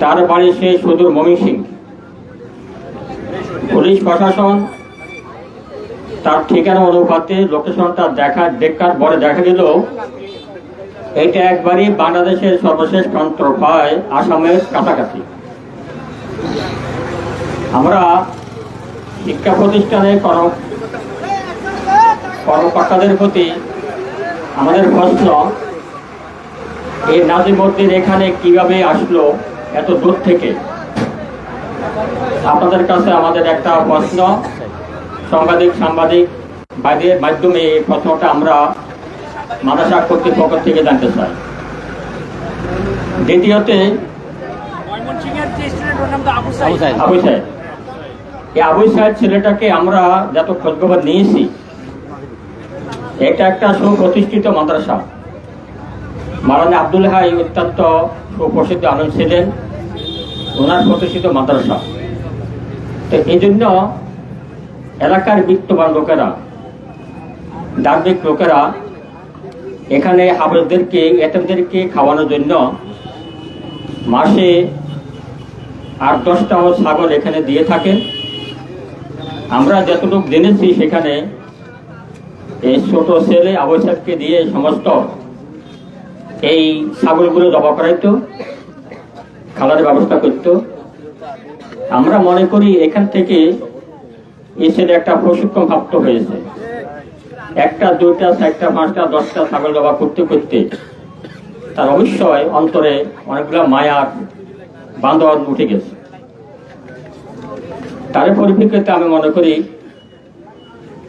তার বাড়ি সে সুদূর মমি সিং পুলিশ প্রশাসন তার ঠিকানা অনুপাতে লোকেশনটা দেখা দেখার পরে দেখা গেল এটা একবারই বাংলাদেশের সর্বশেষ প্রান্ত প্রায় আসামের কাছাকাছি। আমরা শিক্ষা প্রতিষ্ঠানে কর্ম কর্মকর্তাদের প্রতি আমাদের প্রশ্ন এই নাজিমুদ্দিন এখানে কীভাবে আসলো এত দূর থেকে? আপনাদের কাছে আমাদের একটা প্রশ্ন। সাংবাদিক সাংবাদিক বাইরের মাধ্যমে এই প্রশ্নটা আমরা মাদ্রাসা কর্তৃপক্ষ থেকে জানতে চাই। দ্বিতীয়তে সাহেব এই আবু সাহেব ছেলেটাকে আমরা যত খোঁজখবর নিয়েছি এটা একটা সুপ্রতিষ্ঠিত মাদ্রাসা। মারানা আব্দুল হাই অত্যন্ত সুপ্রসিদ্ধ আনন্দ ছিলেন। ওনার প্রতিষ্ঠিত মাদ্রাসা। তো এই জন্য এলাকার বিত্তবান লোকেরা ধার্মিক লোকেরা এখানে হাফেজদেরকে এতেমদেরকে খাওয়ানোর জন্য মাসে আট দশটা ছাগল এখানে দিয়ে থাকেন। আমরা যতটুকু জেনেছি সেখানে এই ছোট ছেলে আবশ্যককে দিয়ে সমস্ত এই ছাগলগুলো জবা করাইতো, খালার ব্যবস্থা করত। আমরা মনে করি এখান থেকে ছেলে একটা প্রশিক্ষণ প্রাপ্ত হয়েছে। একটা, দুইটা, চারটা, পাঁচটা, দশটা ছাগল জবা করতে করতে তার অবশ্যই অন্তরে অনেকগুলো মায়ার বান্ধব উঠে গেছে। তার পরিপ্রেক্ষিতে আমি মনে করি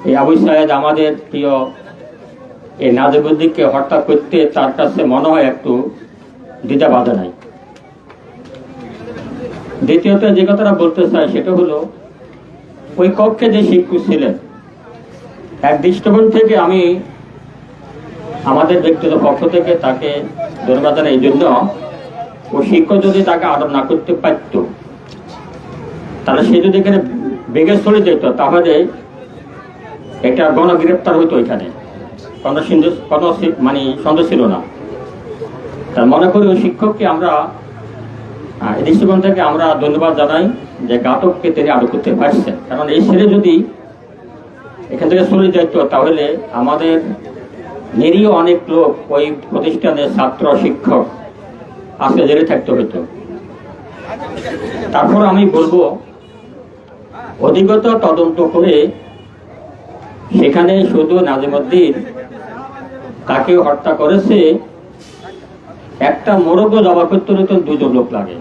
এই আবু সাহেদ আমাদের প্রিয় এই নাজিবুদ্দিনকে হত্যা করতে তার কাছে মনে হয় একটু দ্বিধা বাধা নাই। দ্বিতীয়ত যে কথাটা বলতে চাই সেটা হলো, ওই কক্ষে যে শিক্ষক ছিলেন, এক দৃষ্টিকোণ থেকে আমি আমাদের ব্যক্তিগত পক্ষ থেকে তাকে জানাই এই জন্য, ও শিক্ষক যদি তাকে আদর না করতে পারত, তাহলে সে যদি এখানে বেগে চলে যেত, তাহলে একটা গণগ্রেপ্তার হইতো এখানে কোনো মানে সন্দেহ ছিল না। তার মনে করি ওই শিক্ষককে আমরা এই দৃষ্টিকোণ থেকে আমরা ধন্যবাদ জানাই যে ঘাতককে তিনি আটক করতে পারছেন। কারণ এই ছেলে যদি এখান থেকে চলে যেত তাহলে আমাদের নিরীহ অনেক লোক ওই প্রতিষ্ঠানের ছাত্র, শিক্ষক আজকে জেলে থাকতে হতো তারপর আমি বলব অধিকত তদন্ত করে সেখানে শুধু নাজিমুদ্দিন তাকে হত্যা করেছে একটা মোরগও জবা করতে তো দুজন লোক লাগে।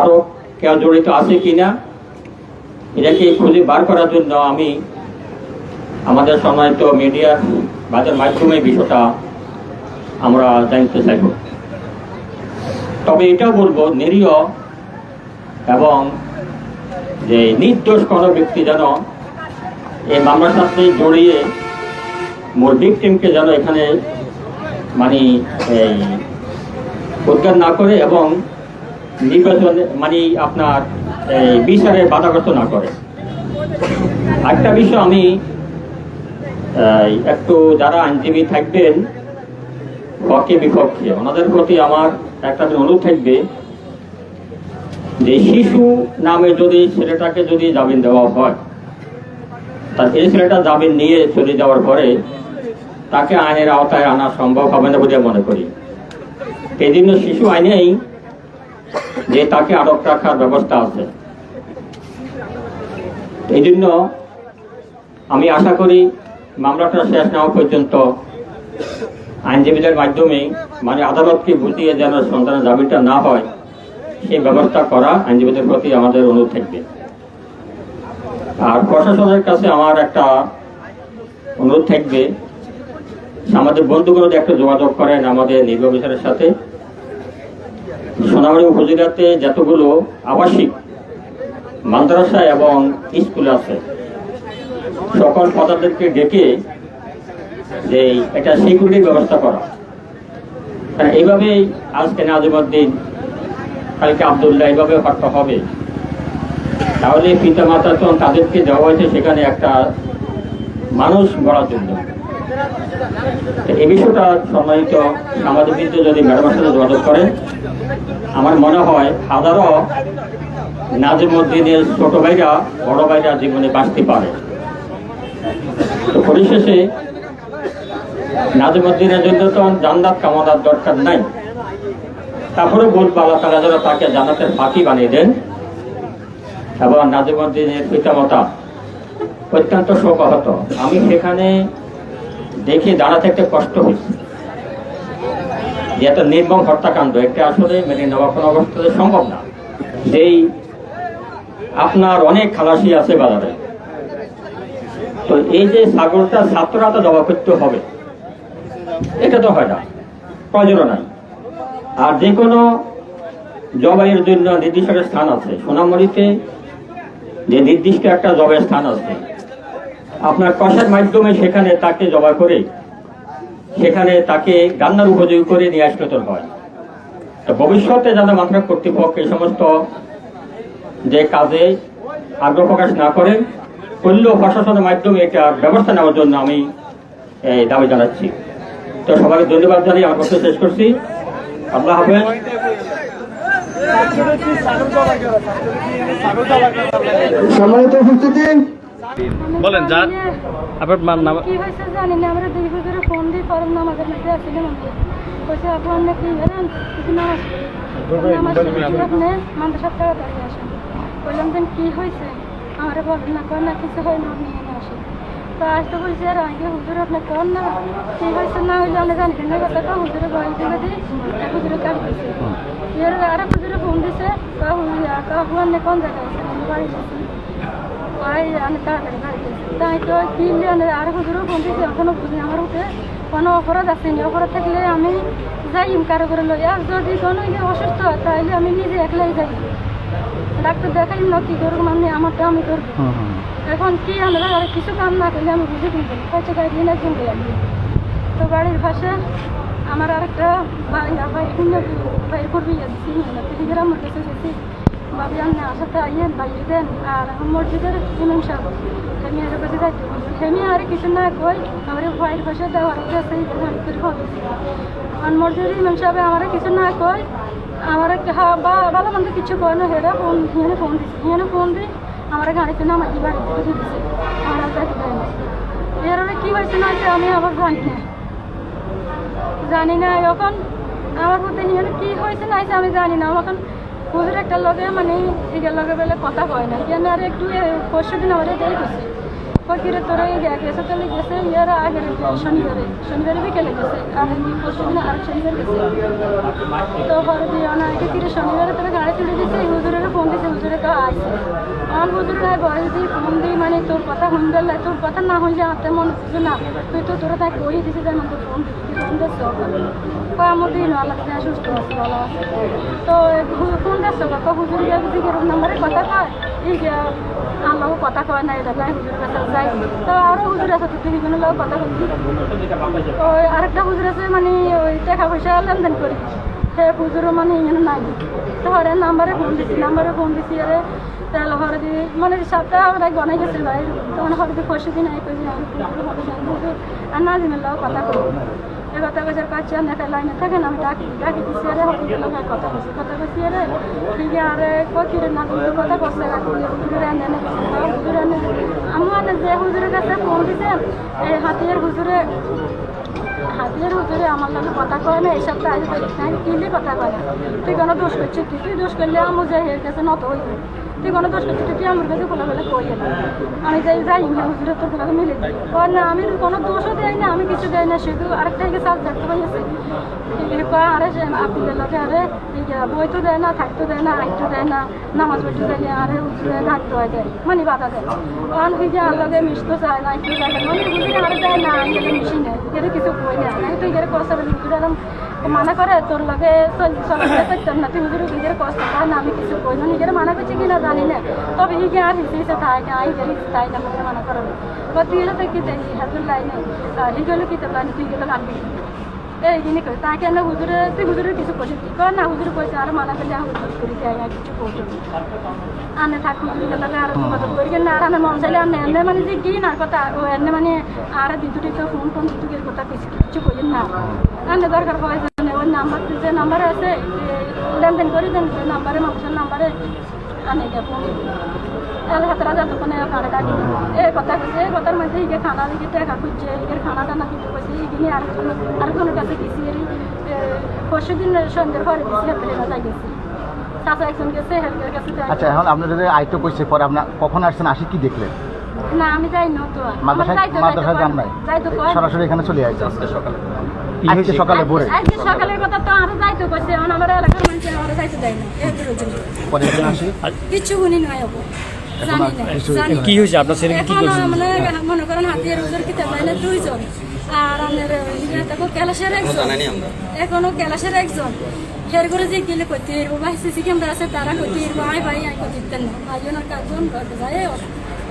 আরও কেউ জড়িত আছে কিনা? এটাকে খুঁজে বার করার জন্য আমি আমাদের সম্মানিত মিডিয়া বাজার মাধ্যমে বিষয়টা আমরা জানতে চাইব। তবে এটাও বলব, নিরীহ এবং যে নির্দোষ কোনো ব্যক্তি যেন এই মামলার সাথে জড়িয়ে মূল ভিকটিমকে যেন এখানে মানে এই না করে এবং নির্বাচন মানে আপনার, এই বিচারে বাধাগ্রস্ত না করে। একটা বিষয় আমি একটু যারা আইনজীবী থাকবেন, পক্ষে বিপক্ষে, ওনাদের প্রতি আমার একটা অনুরোধ থাকবে যে শিশু নামে যদি ছেলেটাকে যদি জামিন দেওয়া হয় তা এই ছেলেটা জামিন নিয়ে চলে যাওয়ার পরে তাকে আইনের আওতায় আনা সম্ভব হবে না বলে মনে করি। এই জন্য শিশু আইনেই যে তাকে আটক রাখার ব্যবস্থা আছে। এই জন্য আমি আশা করি মামলাটা শেষ না হওয়া পর্যন্ত আইনজীবীদের মাধ্যমে মানে আদালতকে বুঝিয়ে যেন সন্তানের দাবিটা না হয়, সেই ব্যবস্থা করা আইনজীবীদের প্রতি আমাদের অনুরোধ থাকবে। আর প্রশাসনের কাছে আমার একটা অনুরোধ থাকবে আমাদের বন্ধুগুলো একটা যোগাযোগ করেন আমাদের নির্বাহী অফিসারের সাথে। সোনামারি উপজেলাতে যতগুলো আবাসিক মাদ্রাসা এবং স্কুল আছে, সকল পদার্থকে ডেকে যে এটা সিকিউরিটির ব্যবস্থা করা। কারণ এইভাবেই আজকে নাজিমুদ্দিন, কালকে আবদুল্লাহ এইভাবে হত্যা হবে। তাহলে পিতা মাতা তো তাদেরকে দেওয়া হয়েছে সেখানে একটা মানুষ গড়ার জন্য। এই বিষয়টা সম্মানিত সাংবাদিকবৃন্দ যদি ম্যাডামের সাথে যোগাযোগ করেন, আমার মনে হয় হাজারো নাজিমুদ্দিনের ছোট ভাইরা, বড় ভাইরা জীবনে বাঁচতে পারে। তো পরিশেষে নাজিমুদ্দিনের জন্য তো জান্নাত কামনার দরকার নাই, তারপরে বলব আল্লাহ তালা যেন তাকে জান্নাতের ফাঁকি বানিয়ে দেন এবং নাজিমুদ্দিনের পিতামাতা অত্যন্ত শোকাহত। আমি সেখানে দেখে দাঁড়াতে একটা কষ্ট হয়েছে। এত নির্মম হত্যাকাণ্ড, এটা আসলে মেনে নেওয়া কোনো অবস্থাতে সম্ভব না। যেই আপনার অনেক খালাসি আছে বাজারে। তো এই যে ছাগলটা ছাত্ররা তো জবা করতে হবে, এটা তো হয় না প্রয়োজন নাই। আর যে কোনো জবাইয়ের জন্য নির্দিষ্ট স্থান আছে সোনামণিতে যে নির্দিষ্ট একটা জবের স্থান আছে আপনার কষার মাধ্যমে সেখানে তাকে জবা করে, সেখানে তাকে রান্নার উপযোগী করে নিয়ে আসলে তো হয় তো ভবিষ্যতে যেন মাত্রা কর্তৃপক্ষ এই সমস্ত যে কাজে আগ্রহ প্রকাশ না করেন করলেও প্রশাসনের মাধ্যমে এটা ব্যবস্থা নেওয়ার জন্য আমি দাবি জানাচ্ছি। তো সবাইকে ধন্যবাদ জানিয়ে আমার কথা শেষ করছি। আল্লাহ হাফেজ। সম্মানিত উপস্থিতি। বলেন, যা- আপনার মার নাম কি হয়েছে জানি না আমরা দুই বছরে ফোন দিয়ে পরম নামাজের মধ্যে আসছিলাম আমরা বলছে আপু আপনি কি করেন কিছু পড়ি, আপনি মান্দ্র সপ্তাহে দাঁড়িয়ে আসেন বললাম যে কি হয়েছে? আমার বলেন না কর না কিছু হয় না আপনি এখানে আসেন। তো আসতে বলছে আর আগে হুজুর আপনি কর না? কি হয়েছে? না হইলে আমরা জানি না কথা তো হুজুরে বই দিলে দিই হুজুরে কাজ দিছে। এর আর হুজুরে ফোন দিছে কাহু কাহু আপনি কোন জায়গায় আছেন? বাড়ি ভাই আমি তাড়াতাড়ি বাড়িতে তাই তো কি জানে আর হুজুরও ফোন দিয়েছি এখনও বুঝি আমার উঠে কোনো অপরাধ আসেনি অপরাধ থাকলে আমি যাই কারও করে লই। আর যদি কোনো অসুস্থ হয় তাহলে আমি নিজে একলাই যাই। ডাক্তার দেখাই না কি করব আমি আমারটা আমি করব। এখন কি আমরা আর কিছু কাম না করলে আমি বুঝে কিনবো হয়তো গাড়ি কিনে কিনবো আমি তো বাড়ির পাশে আমার আরেকটা ভাই ভাই ভাই করবি দিদিরা আমার কাছে গেছি আমি আসাতে আইয়েন ভাই দেন আর মসজিদের ইমাম সাহেব হেমি আর কাছে যাইতে হেমি আর কিছু না কই, আমার ভাইয়ের পাশে দেওয়ার করে হবে আর মসজিদের ইমাম সাহেব আমার কিছু না কই, আমার ভালো মন্দ কিছু কয় না হেরা ফোন হিয়ানে ফোন দিছে হিয়ানে ফোন দিই আমার গাড়িতে নামাই বাড়ি থেকে দিছে আমার এর কি হয়েছে না আমি আবার জানি না। জানি না, এখন আমার মধ্যে হিয়ানে কি হয়েছে না আমি জানি না, এখন হুজুর একটা লগে মানে এই লগে বেলে কথা কয় না। কেন আর একটু পরশু দিন আমার দেরি করছে। ফকিরে তোরা গেছে চলে গেছে, ইয়ার আগের শনিবারে শনিবারে বিকেলে গেছে আর পরশু দিন আর শনিবার গেছে। তো পরে দিয়ে অনেকে ফিরে শনিবারে তোরা গাড়ি তুলে দিছে হুজুরের ফোন দিছে হুজুরে তো আসছে আমার হুজুর বয়স দিয়ে ফোন দিই মানে তোর কথা শুনবে না, তোর কথা না হইলে আমার মনে হচ্ছে না। তুই তো তোরা তাই কই দিছিস যেন তোর ফোন দিচ্ছিস ফোন দিচ্ছ আমার দিন আল্লাহ সুস্থ আছে, ভালো আছে। তো ফোন যদি নাম্বারে কথা কয়? যে আল্লাহ কথা কয় নাই হুজুরের কাছে যাই। তো আরও হুজুর আছে, তো তিনজনের লোক কথা বলছি ওই আরেকটা হুজুর আছে মানে ওই টাকা লেনদেন করি। সে হুজুরও মানে এখানে নাই। তো হরে নাম্বারে ফোন দিছি, নাম্বারে ফোন দিছি, আরে তাহলে হরে মানে সপ্তাহ আমরা গনাই গেছে ভাই। তখন হরে দি পরশু দিন আই হুজুর আর না দিনের কথা করি এই কথা কইছে কাছে আমি একটা লাইনে আমি ডাকি ডাকি দিছি আরে হুজুর লোক কথা কইছি কথা কইছি আরে ঠিক আরে কচিরে না দিতে কথা কইছে হুজুর এনে এনে হুজুর এনে আমার যে হুজুরের কাছে ফোন দিছে এই হাতিয়ার হুজুরে হাতিয়ার হুজুরে আমার লগে কথা কয় না এই সপ্তাহে কিনলে কথা কয় না তুই কোনো দোষ করছিস তুই দোষ করলে আমার যাই এর কাছে নত তুই কোনো দোষ করছিস তুই আমার কাছে খোলা বলে কই না আমি যাই যাই হুজুরে তোর খোলা মিলে না আমি কোনো দোষ না, আমি কিছু দেয় না, শুধু আরেকটা এগিয়ে সাল থাকতে কয় আরে লগে আরে বই তো দেয় না, থাকতে দেয় না আইটু দেয় না, নামাজ বইটু দেয় না, আরে হুজুরে হাঁটতে হয় দেয় মানে বাধা দেয়। কারণ ওই যে আল্লাহকে মিশতে চায় না, একটু যায় না মানে বুঝলি আরে দেয় না গেলে মিশি না কিছু কিছু নেয় না আমি তুই গেলে কষ্ট হবে দিলাম মানা করে, তোর লগে চলাফেরা করতাম না তুই হুজুরে নিজের কষ্ট পায় না, আমি কিছু কই না নিজের মানা করছি কিনা জানি না। তবে হিগে আর হিসে হিসে থাকে আই গেলে তাই না মুখে মানা করবে বা তুই এলে তো কি দেখি হাতুর লাইনে হিগেলে কি তো লাইনে, তুই গেলে লাগবি এইখিনি কই তাকে না হুজুরে, তুই হুজুরের কিছু কইছিস কি? কর না, হুজুর কইছে, আর মানা করলে হুজুর করি আর কিছু কইছো আনে থাক আর না আর আনে মন চাইলে আনে এনে মানে যে কি না কথা ও এনে মানে আর তো ফোন ফোন দিদুটির কথা কিছু কিছু কই না আনে দরকার হয় যে ওই নাম্বার যে নাম্বার আছে লেনদেন করে দেন নাম্বারে মানুষের নাম্বারে আনে ফোন তাহলে হাতেরা যত কোনে কারে ডাকি এই কথা কইছে এই কথার মধ্যে ইগে খানা দিকে টাকা খুঁজছে ইগের খানা টানা কিছু কইছে ইগিনি আর কোনো কাছে গেছি পরশু দিন সন্ধ্যের পরে গেছি হেলতে বাজায় গেছি একজন গেছে কাছে। আচ্ছা এখন কইছে পরে আপনার কখন আসছেন আসি কি দেখলেন? না আমি যাই না তো। আমার মাদ্রাসায় যাইতে- মাদ্রাসায় যাইতে যান নাই? পারে- যাইতে পারে। সরাসরি এখানে চলে আসছে আজকে সকালে ভোরে আজকে সকালের কথা তো আরও যাইতে কইছে এখন আমার এলাকার মানুষ আমার যাইতে দেয় না। এই দুজন পরে এখানে আসি। কিচ্ছু শুনি নয় হব জানি না জানি না। কি হয়েছে? আপনার ছেলেকে কি করছে? মানে করেন হাতিয়ার ওদের কিতে পাইলে দুইজন। আর আমাদের ক্যালাসের একজন। এখনও ক্যালাসের একজন। ফের করে যে গেলে করতে এরবো ভাই সিসি ক্যামেরা আছে তারা করতে এরবো আয় ভাই আয় করতে দিতেন না ভাই জনের কাজন যায়